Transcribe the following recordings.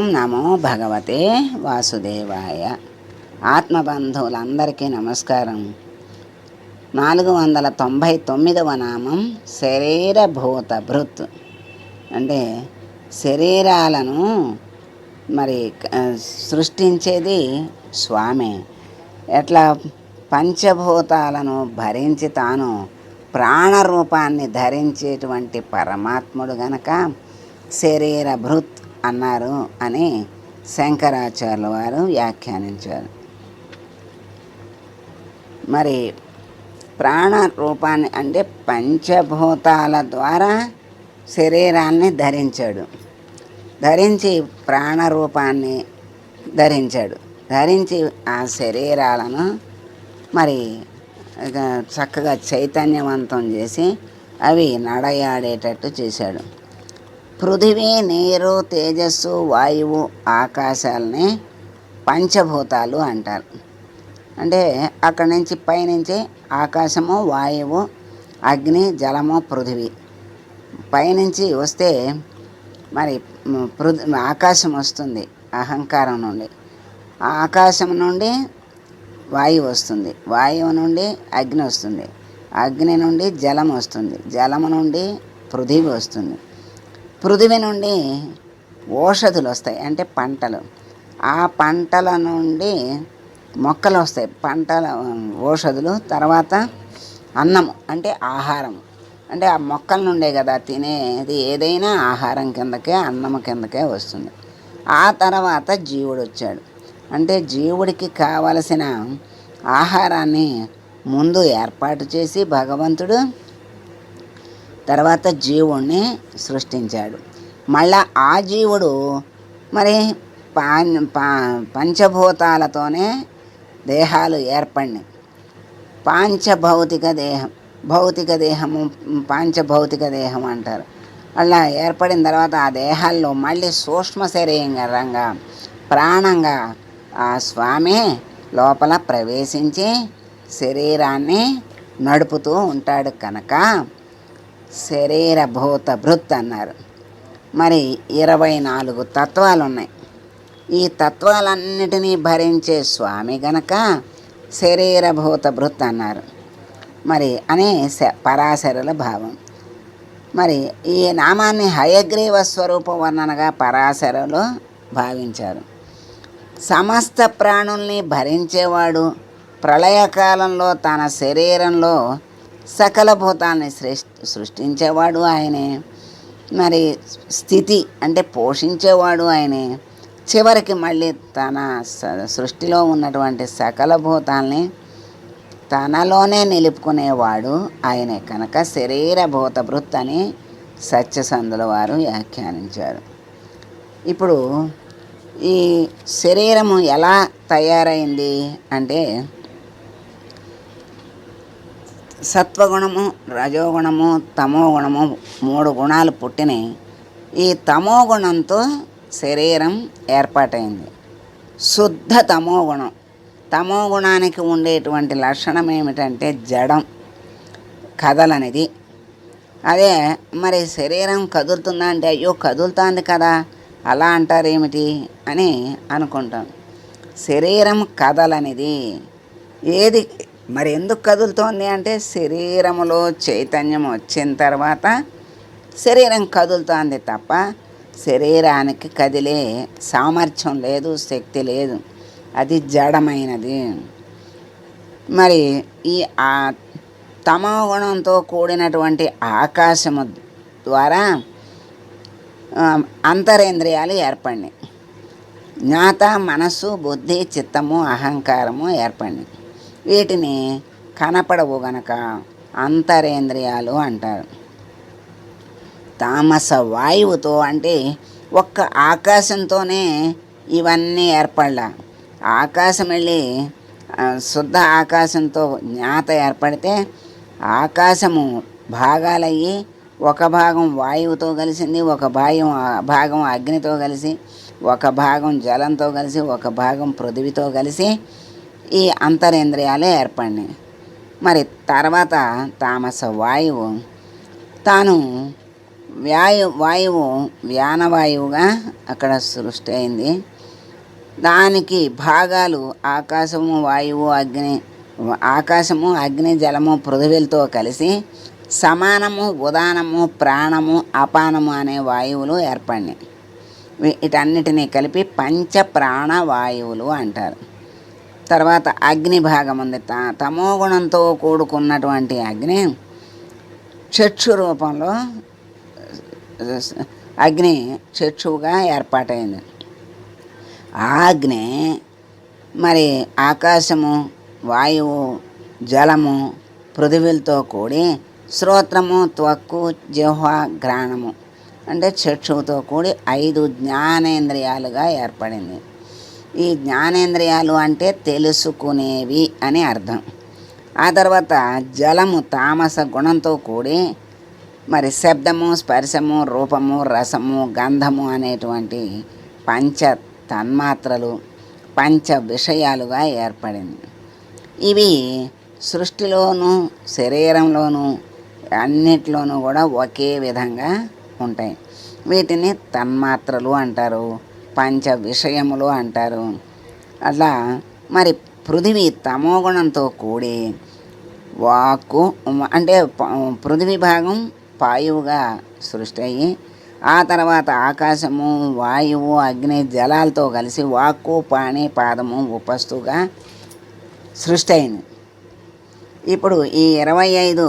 ఓం నమో భగవతే వాసుదేవాయ. ఆత్మబంధువులందరికీ నమస్కారం. నాలుగు వందల తొంభై తొమ్మిదవ నామం శరీరభూత భృత్. అంటే శరీరాలను మరి సృష్టించేది స్వామి. ఎట్లా పంచభూతాలను భరించి తాను ప్రాణరూపాన్ని ధరించేటువంటి పరమాత్ముడు గనక శరీర భృత్ అన్నారు అని శంకరాచార్యుల వారు వ్యాఖ్యానించారు. మరి ప్రాణ రూపాన్ని అంటే పంచభూతాల ద్వారా శరీరాన్ని ధరించాడు. ధరించి ప్రాణరూపాన్ని ధరించాడు. ధరించి ఆ శరీరాలను మరి చక్కగా చైతన్యవంతం చేసి అవి నడయాడేటట్టు చేశాడు. పృథివీ నీరు తేజస్సు వాయువు ఆకాశాలని పంచభూతాలు అంటారు. అంటే అక్కడి నుంచి పైనుంచి ఆకాశము వాయువు అగ్ని జలము పృథివీ. పైనుంచి వస్తే మరి పృథి ఆకాశం వస్తుంది అహంకారం నుండి. ఆకాశం నుండి వాయువు వస్తుంది. వాయువు నుండి అగ్ని వస్తుంది. అగ్ని నుండి జలం వస్తుంది. జలము నుండి పృథివీ వస్తుంది. పృథివి నుండి ఔషధులు వస్తాయి అంటే పంటలు. ఆ పంటల నుండి మొక్కలు వస్తాయి పంటల ఓషధులు. తర్వాత అన్నము అంటే ఆహారం. అంటే ఆ మొక్కల నుండే కదా తినేది ఏదైనా ఆహారం కిందకే అన్నం కిందకే వస్తుంది. ఆ తర్వాత జీవుడు వచ్చాడు. అంటే జీవుడికి కావలసిన ఆహారాన్ని ముందు ఏర్పాటు చేసి భగవంతుడు తర్వాత జీవుణ్ణి సృష్టించాడు. మళ్ళా ఆ జీవుడు మరి పా పంచభూతాలతోనే దేహాలు ఏర్పడినాయి. పాంచభౌతిక దేహం భౌతిక దేహము పాంచభౌతిక దేహం అంటారు. అలా ఏర్పడిన తర్వాత ఆ దేహాల్లో మళ్ళీ సూక్ష్మ శరీరంగా ప్రాణంగా ఆ స్వామి లోపల ప్రవేశించి శరీరాన్ని నడుపుతూ ఉంటాడు కనుక శరీరభూత భృత్ అన్నారు. మరి ఇరవై నాలుగు తత్వాలు ఉన్నాయి ఈ తత్వాలన్నిటినీ భరించే స్వామి గనక శరీరభూత భృత్ అన్నారు. మరి అనే శ- పరాశరుల భావం. మరి ఈ నామాన్ని హయగ్రీవ స్వరూప వర్ణనగా పరాశరులు భావించారు. సమస్త ప్రాణుల్ని భరించేవాడు ప్రళయకాలంలో తన శరీరంలో సకల భూతాల్ని సృష్టి సృష్టించేవాడు ఆయనే. మరి స్థితి అంటే పోషించేవాడు ఆయనే. చివరికి మళ్ళీ తన స- సృష్టిలో ఉన్నటువంటి సకల భూతాల్ని తనలోనే నిలుపుకునేవాడు ఆయనే. కనుక శరీరభూత భృత్ అని సత్యసంధుల వారు వ్యాఖ్యానించారు. ఇప్పుడు ఈ శరీరము ఎలా తయారైంది అంటే సత్వగుణము రజోగుణము తమోగుణము మూడు గుణాలు పుట్టినాయి ఈ తమోగుణంతో శరీరం ఏర్పాటైంది. శుద్ధ తమోగుణం. తమోగుణానికి తమో గుణానికి ఉండేటువంటి లక్షణం ఏమిటంటే జడం కదలనిది. అదే మరి శరీరం కదులుతుందా అంటే అయ్యో కదులుతుంది కదా అలా అంటారు ఏమిటి అని అనుకుంటాం. శరీరం కదలనిది. ఏది మరి ఎందుకు కదులుతోంది అంటే శరీరములో చైతన్యం వచ్చిన తర్వాత శరీరం కదులుతోంది తప్ప శరీరానికి కదిలే సామర్థ్యం లేదు శక్తి లేదు. అది జడమైనది. మరి ఈ ఆ తమో గుణంతో కూడినటువంటి ఆకాశము ద్వారా అంతరేంద్రియాలు ఏర్పడినాయి. జ్ఞాత మనస్సు బుద్ధి చిత్తము అహంకారము ఏర్పడినాయి. వీటిని కనపడవు గనక అంతరేంద్రియాలు అంటారు. తామస వాయువుతో అంటే ఒక్క ఆకాశంతోనే ఇవన్నీ ఏర్పడలా ఆకాశం వెళ్ళి శుద్ధ ఆకాశంతో జ్ఞాత ఏర్పడితే ఆకాశము భాగాలయ్యి ఒక భాగం వాయువుతో కలిసింది ఒక భాగం భాగం అగ్నితో కలిసి ఒక భాగం జలంతో కలిసి ఒక భాగం పృథివితో కలిసి ఈ అంతరేంద్రియాలే ఏర్పడినాయి. మరి తర్వాత తామస వాయువు తాను వాయు వాయువు వ్యానవాయువుగా అక్కడ సృష్టి అయింది. దానికి భాగాలు ఆకాశము వాయువు అగ్ని ఆకాశము అగ్ని జలము పృథువులతో కలిసి సమానము ఉదానము ప్రాణము అపానము అనే వాయువులు ఏర్పడినాయి. వీటన్నిటినీ కలిపి పంచ ప్రాణ వాయువులు అంటారు. తర్వాత అగ్ని భాగం ఉంది. త తమో గుణంతో కూడుకున్నటువంటి అగ్ని చక్షు రూపంలో అగ్ని చక్షువుగా ఏర్పాటైంది. ఆ అగ్ని మరి ఆకాశము వాయువు జలము పృథివీలతో కూడి శ్రోత్రము త్వక్కు జిహ్వ గ్రాణము అంటే చక్షువుతో కూడి ఐదు జ్ఞానేంద్రియాలుగా ఏర్పడింది. ఈ జ్ఞానేంద్రియాలు అంటే తెలుసుకునేవి అని అర్థం. ఆ తర్వాత జలము తామస గుణంతో కూడి మరి శబ్దము స్పర్శము రూపము రసము గంధము అనేటువంటి పంచ తన్మాత్రలు పంచ విషయాలుగా ఏర్పడింది. ఇవి సృష్టిలోనూ శరీరంలోనూ అన్నిట్లోనూ కూడా ఒకే విధంగా ఉంటాయి. వీటిని తన్మాత్రలు అంటారు. పంచ విషయములు అంటారు. అట్లా మరి పృథివీ తమోగుణంతో కూడి వాక్కు అంటే పృథివి పృథివీ భాగం పాయువుగా సృష్టి అయ్యి ఆ తర్వాత ఆకాశము వాయువు అగ్ని జలాలతో కలిసి వాక్కు పాణి పాదము ఉపస్తుగా సృష్టి అయింది ఇప్పుడు ఈ ఇరవై ఐదు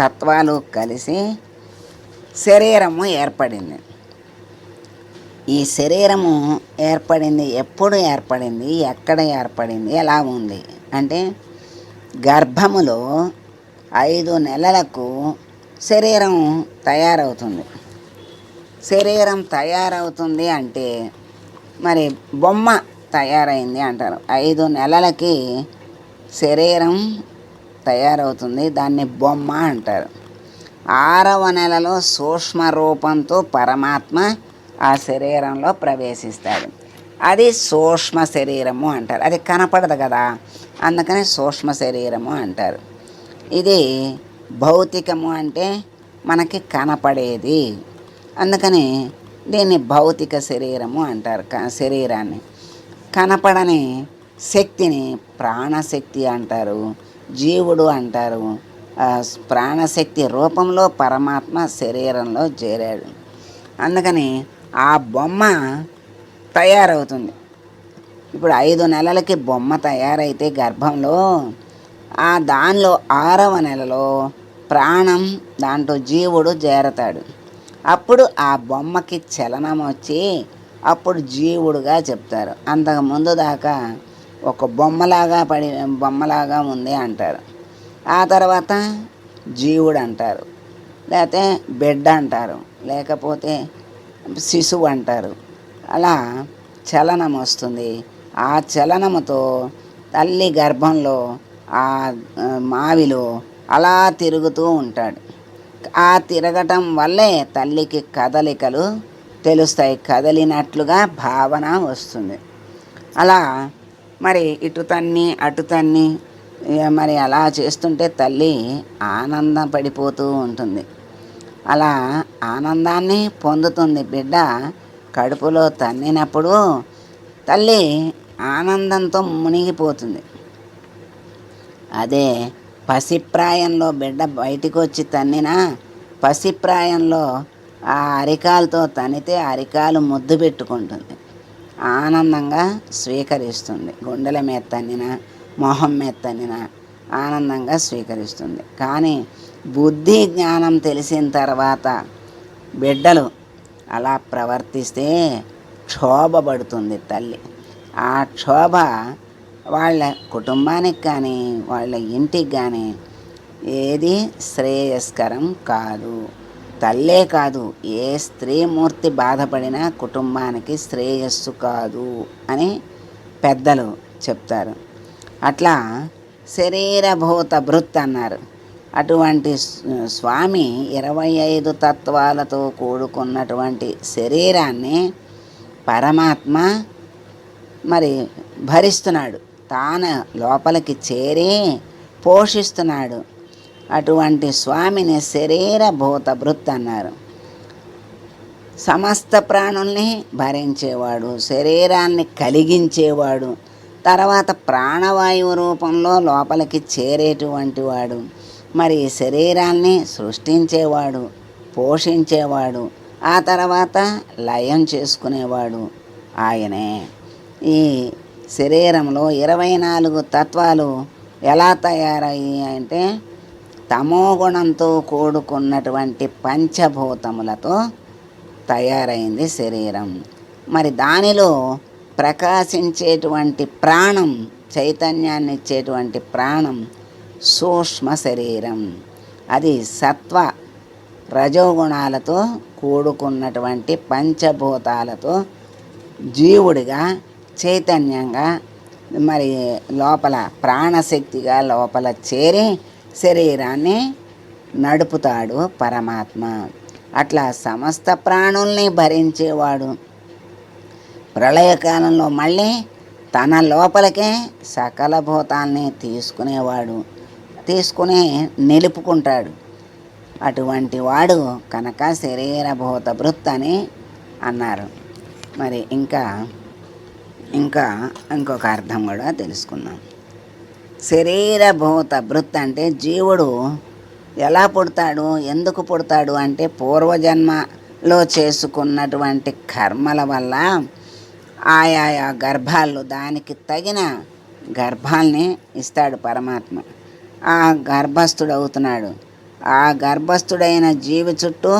తత్వాలు కలిసి శరీరము ఏర్పడింది. ఈ శరీరము ఏర్పడింది ఎప్పుడు ఏర్పడింది ఎక్కడ ఏర్పడింది ఎలా ఉంది? అంటే గర్భములో ఐదు నెలలకు శరీరం తయారవుతుంది. శరీరం తయారవుతుంది అంటే మరి బొమ్మ తయారైంది అంటారు. ఐదు నెలలకి శరీరం తయారవుతుంది దాన్ని బొమ్మ అంటారు. ఆరవ నెలలో సూక్ష్మ రూపంతో పరమాత్మ ఆ శరీరంలో ప్రవేశిస్తాడు అది సూక్ష్మ శరీరము అంటారు. అది కనపడదు కదా అందుకని సూక్ష్మ శరీరము అంటారు. ఇది భౌతికము అంటే మనకి కనపడేది. అందుకని దీన్ని భౌతిక శరీరము అంటారు క- శరీరాన్ని. కనపడని శక్తిని ప్రాణశక్తి అంటారు జీవుడు అంటారు. ఆ ప్రాణశక్తి రూపంలో పరమాత్మ శరీరంలో చేరాడు. అందుకని ఆ బొమ్మ తయారవుతుంది. ఇప్పుడు ఐదు నెలలకి బొమ్మ తయారైతే గర్భంలో ఆ దానిలో ఆరవ నెలలో ప్రాణం దాంట్లో జీవుడు చేరతాడు. అప్పుడు ఆ బొమ్మకి చలనం వచ్చి అప్పుడు జీవుడుగా చెప్తారు. అంతకు ముందు దాకా ఒక బొమ్మలాగా పడి బొమ్మలాగా ఉంది అంటారు. ఆ తర్వాత జీవుడు అంటారు. లేకపోతే బిడ్డ అంటారు. లేకపోతే శిశువు అంటారు. అలా చలనం వస్తుంది. ఆ చలనముతో తల్లి గర్భంలో ఆ మావిలో అలా తిరుగుతూ ఉంటాడు. ఆ తిరగటం వల్లే తల్లికి కదలికలు తెలుస్తాయి. కదిలినట్లుగా భావన వస్తుంది. అలా మరి ఇటు తన్ని అటు తన్ని మరి అలా చేస్తుంటే తల్లి ఆనందం పడిపోతూ ఉంటుంది. అలా ఆనందాన్ని పొందుతుంది బిడ్డ. కడుపులో తన్నినప్పుడు తల్లి ఆనందంతో మునిగిపోతుంది. అదే పసిప్రాయంలో బిడ్డ బయటికి వచ్చి తన్నినా పసిప్రాయంలో ఆ అరికాలతో తనితే అరికాలు ముద్దు పెట్టుకుంటుంది. ఆనందంగా స్వీకరిస్తుంది. గుండెల మీద తన్నిన మొహం మీద తన్నిన ఆనందంగా స్వీకరిస్తుంది. కానీ బుద్ధి జ్ఞానం తెలిసిన తర్వాత బిడ్డలు అలా ప్రవర్తిస్తే క్షోభపడుతుంది తల్లి. ఆ క్షోభ వాళ్ళ కుటుంబానికి కానీ వాళ్ళ ఇంటికి కానీ ఏది శ్రేయస్కరం కాదు. తల్లే కాదు ఏ స్త్రీమూర్తి బాధపడినా కుటుంబానికి శ్రేయస్సు కాదు అని పెద్దలు చెప్తారు. అట్లా శరీరభూత భృత్ అన్నారు. అటువంటి స్వామి ఇరవై ఐదు తత్వాలతో కూడుకున్నటువంటి శరీరాన్ని పరమాత్మ మరి భరిస్తున్నాడు. తాను లోపలికి చేరి పోషిస్తున్నాడు. అటువంటి స్వామిని శరీర భూత భృత్ అన్నారు. సమస్త ప్రాణుల్ని భరించేవాడు శరీరాన్ని కలిగించేవాడు తర్వాత ప్రాణవాయువు రూపంలో లోపలికి చేరేటువంటి వాడు. మరి శరీరాన్ని సృష్టించేవాడు పోషించేవాడు ఆ తర్వాత లయం చేసుకునేవాడు ఆయనే. ఈ శరీరంలో ఇరవై నాలుగు తత్వాలు ఎలా తయారయ్యాయి అంటే తమోగుణంతో కూడుకున్నటువంటి పంచభూతములతో తయారైంది శరీరం. మరి దానిలో ప్రకాశించేటువంటి ప్రాణం చైతన్యాన్ని ఇచ్చేటువంటి ప్రాణం సూక్ష్మ శరీరం. అది సత్వ రజోగుణాలతో కూడుకున్నటువంటి పంచభూతాలతో జీవుడిగా చైతన్యంగా మరి లోపల ప్రాణశక్తిగా లోపల చేరి శరీరాన్ని నడుపుతాడు పరమాత్మ. అట్లా సమస్త ప్రాణుల్ని భరించేవాడు. ప్రళయకాలంలో మళ్ళీ తన లోపలికే సకల భూతాల్ని తీసుకునేవాడు. తీసుకుని నిలుపుకుంటాడు. అటువంటి వాడు కనుక శరీరభూత భృత్ అని అన్నారు. మరి ఇంకా ఇంకా ఇంకొక అర్థం కూడా తెలుసుకుందాం. శరీరభూత భృత్ అంటే జీవుడు ఎలా పుడతాడు ఎందుకు పుడతాడు అంటే పూర్వజన్మలో చేసుకున్నటువంటి కర్మల వల్ల ఆయా గర్భాలు దానికి తగిన గర్భాల్ని ఇస్తాడు పరమాత్మ. ఆ గర్భస్థుడవుతున్నాడు. ఆ గర్భస్థుడైన జీవి చుట్టూ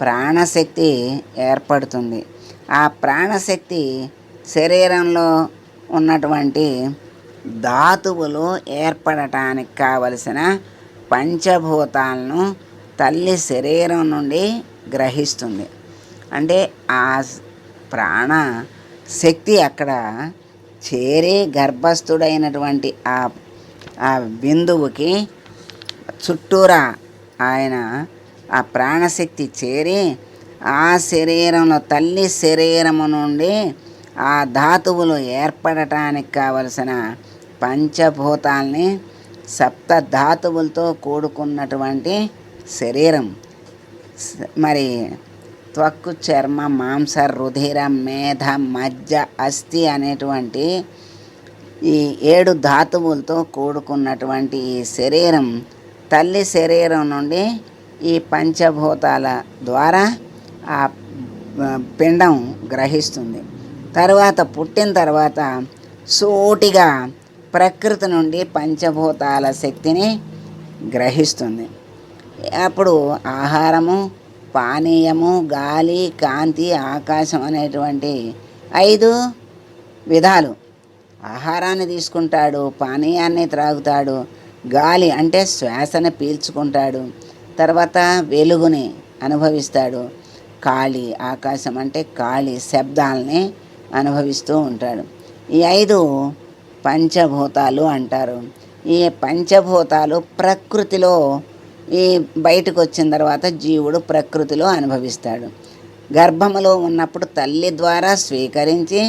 ప్రాణశక్తి ఏర్పడుతుంది. ఆ ప్రాణశక్తి శరీరంలో ఉన్నటువంటి ధాతువులు ఏర్పడటానికి కావలసిన పంచభూతాలను తల్లి శరీరం నుండి గ్రహిస్తుంది. అంటే ఆ ప్రాణ శక్తి అక్కడ చేరి గర్భస్థుడైనటువంటి ఆ ఆ బిందువుకి చుట్టూరా ఆయన ఆ ప్రాణశక్తి చేరి ఆ శరీరంలో తల్లి శరీరము నుండి ఆ ధాతువులు ఏర్పడటానికి కావలసిన పంచభూతాల్ని సప్త ధాతువులతో కూడుకున్నటువంటి శరీరం. మరి త్వక్కు చర్మ మాంస రుధిర మేధ మజ్జ అస్థి అనేటువంటి ఈ ఏడు ధాతువులతో కూడుకున్నటువంటి ఈ శరీరం తల్లి శరీరం నుండి ఈ పంచభూతాల ద్వారా ఆ పిండం గ్రహిస్తుంది. తర్వాత పుట్టిన తర్వాత సూటిగా ప్రకృతి నుండి పంచభూతాల శక్తిని గ్రహిస్తుంది. అప్పుడు ఆహారము పానీయము గాలి కాంతి ఆకాశం అనేటువంటి ఐదు విధాలు ఆహారాన్ని తీసుకుంటాడు పానీయాన్ని త్రాగుతాడు గాలి అంటే శ్వాసను పీల్చుకుంటాడు తర్వాత వెలుగుని అనుభవిస్తాడు. కాళి ఆకాశం అంటే కాళి శబ్దాలని అనుభవిస్తూ ఉంటాడు. ఈ ఐదు పంచభూతాలు అంటారు. ఈ పంచభూతాలు ప్రకృతిలో ఈ బయటకు వచ్చిన తర్వాత జీవుడు ప్రకృతిలో అనుభవిస్తాడు. గర్భములో ఉన్నప్పుడు తల్లి ద్వారా స్వీకరించి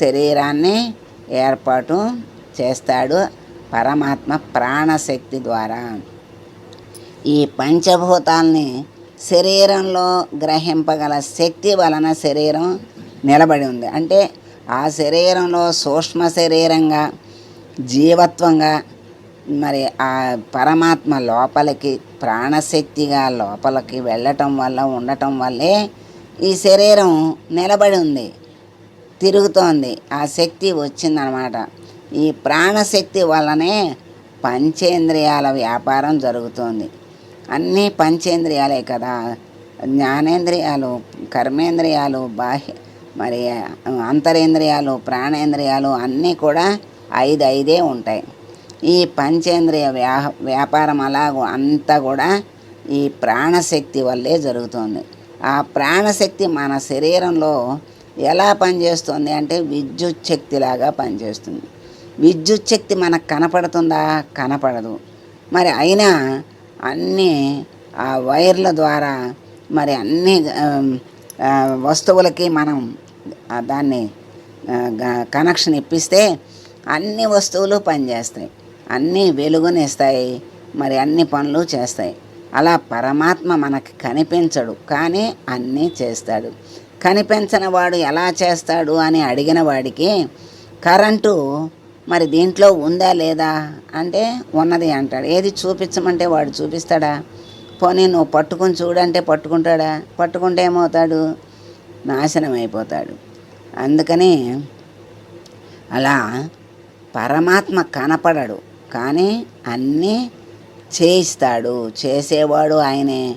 శరీరాన్ని ఏర్పాటు చేస్తాడు పరమాత్మ ప్రాణశక్తి ద్వారా. ఈ పంచభూతాల్ని శరీరంలో గ్రహింపగల శక్తి వలన శరీరం నిలబడి ఉంది. అంటే ఆ శరీరంలో సూక్ష్మ శరీరంగా జీవత్వంగా మరి ఆ పరమాత్మ లోపలికి ప్రాణశక్తిగా లోపలికి వెళ్ళటం వల్ల ఉండటం వల్లే ఈ శరీరం నిలబడి ఉంది. తిరుగుతోంది. ఆ శక్తి వచ్చిందనమాట. ఈ ప్రాణశక్తి వల్లనే పంచేంద్రియాల వ్యాపారం జరుగుతోంది. అన్నీ పంచేంద్రియాలే కదా. జ్ఞానేంద్రియాలు కర్మేంద్రియాలు బాహ్య మరి అంతరేంద్రియాలు ప్రాణేంద్రియాలు అన్నీ కూడా ఐదు ఐదే ఉంటాయి. ఈ పంచేంద్రియ వ్యా వ్యాపారం అలాగో అంతా కూడా ఈ ప్రాణశక్తి వల్లే జరుగుతుంది. ఆ ప్రాణశక్తి మన శరీరంలో ఎలా పనిచేస్తుంది అంటే విద్యుత్ శక్తిలాగా పనిచేస్తుంది. విద్యుత్ శక్తి మనకు కనపడుతుందా? కనపడదు. మరి అయినా అన్నీ ఆ వైర్ల ద్వారా మరి అన్ని వస్తువులకి మనం దాన్ని కనెక్షన్ ఇప్పిస్తే అన్ని వస్తువులు పనిచేస్తాయి. అన్నీ వెలుగునిస్తాయి. మరి అన్ని పనులు చేస్తాయి. అలా పరమాత్మ మనకి కనిపించడు. కానీ అన్నీ చేస్తాడు. కనిపించని వాడు ఎలా చేస్తాడు అని అడిగిన వాడికి కరెంటు మరి దీంట్లో ఉందా లేదా? అంటే ఉన్నది అంటాడు. ఏది చూపించమంటే వాడు చూపిస్తాడా? పోనీ నువ్వు పట్టుకుని చూడంటే పట్టుకుంటాడా? పట్టుకుంటే ఏమవుతాడు? నాశనం అయిపోతాడు. అందుకని అలా పరమాత్మ కనపడడు. కానీ అన్నీ చేయిస్తాడు. చేసేవాడు ఆయనే.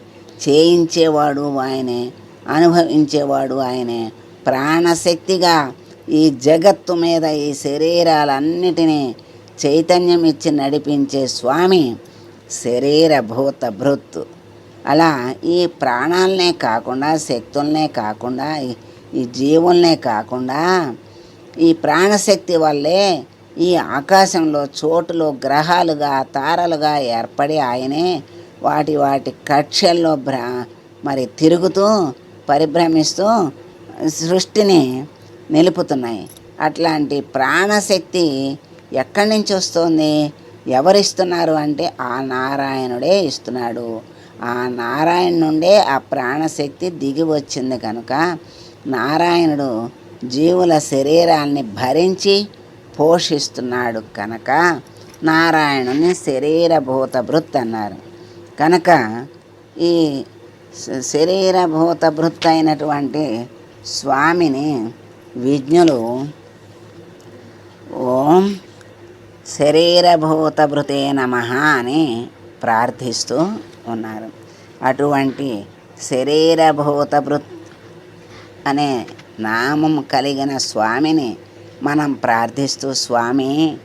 చేయించేవాడు ఆయనే. అనుభవించేవాడు ఆయనే. ప్రాణశక్తిగా ఈ జగత్తు మీద ఈ శరీరాలన్నిటినీ చైతన్యం ఇచ్చి నడిపించే స్వామి శరీర భూత భృత్తు. అలా ఈ ప్రాణాలనే కాకుండా శక్తులనే కాకుండా ఈ- ఈ జీవుల్నే కాకుండా ఈ ప్రాణశక్తి వల్లే ఈ ఆకాశంలో చోటులో గ్రహాలుగా తారలుగా ఏర్పడి ఆయనే వాటి వాటి కక్షల్లో భ్ర మరి తిరుగుతూ పరిభ్రమిస్తూ సృష్టిని నిలుపుతున్నాయి. అట్లాంటి ప్రాణశక్తి ఎక్కడి నుంచి వస్తుంది? ఎవరిస్తున్నారు అంటే ఆ నారాయణుడే ఇస్తున్నాడు. ఆ నారాయణ నుండే ఆ ప్రాణశక్తి దిగి వచ్చింది కనుక నారాయణుడు జీవుల శరీరాల్ని భరించి పోషిస్తున్నాడు కనుక నారాయణుని శరీరభూత భృత్ అన్నారు. కనుక ఈ శరీరభూత భృత్ అయినటువంటి స్వామిని విజ్ఞులు ఓం శరీరభూత భృతే నమ అని ప్రార్థిస్తూ ఉన్నారు. అటువంటి శరీరభూత భృత్ అనే నామం కలిగిన స్వామిని మనం ప్రార్థిస్తూ స్వామి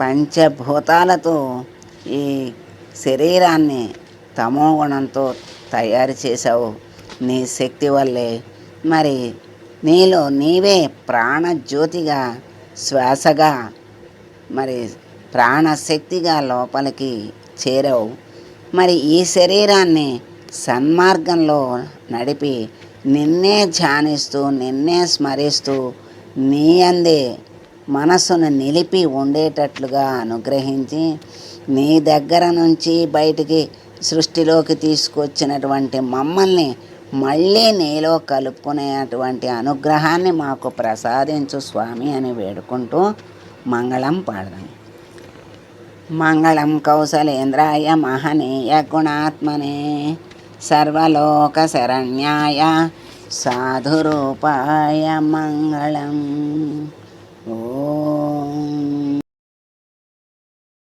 పంచభూతాలతో ఈ శరీరాన్ని తమో గుణంతో తయారు చేశావు. నీ శక్తి వల్లే. మరి నీలో నీవే ప్రాణజ్యోతిగా శ్వాసగా మరి ప్రాణశక్తిగా లోపలికి చేరావు. మరి ఈ శరీరాన్ని సన్మార్గంలో నడిపి నిన్నే ధ్యానిస్తూ నిన్నే స్మరిస్తూ నీ అందే మనసును నిలిపి ఉండేటట్లుగా అనుగ్రహించి నీ దగ్గర నుంచి బయటికి సృష్టిలోకి తీసుకొచ్చినటువంటి మమ్మల్ని మళ్ళీ నీలో కలుపుకునేటువంటి అనుగ్రహాన్ని మాకు ప్రసాదించు స్వామి అని వేడుకుంటూ మంగళం పాడదాం. మంగళం కౌశలేంద్రాయ మహనీయ గుణాత్మనే సర్వలోక శరణ్యాయ సాధురూపాయ మంగళం. ఓ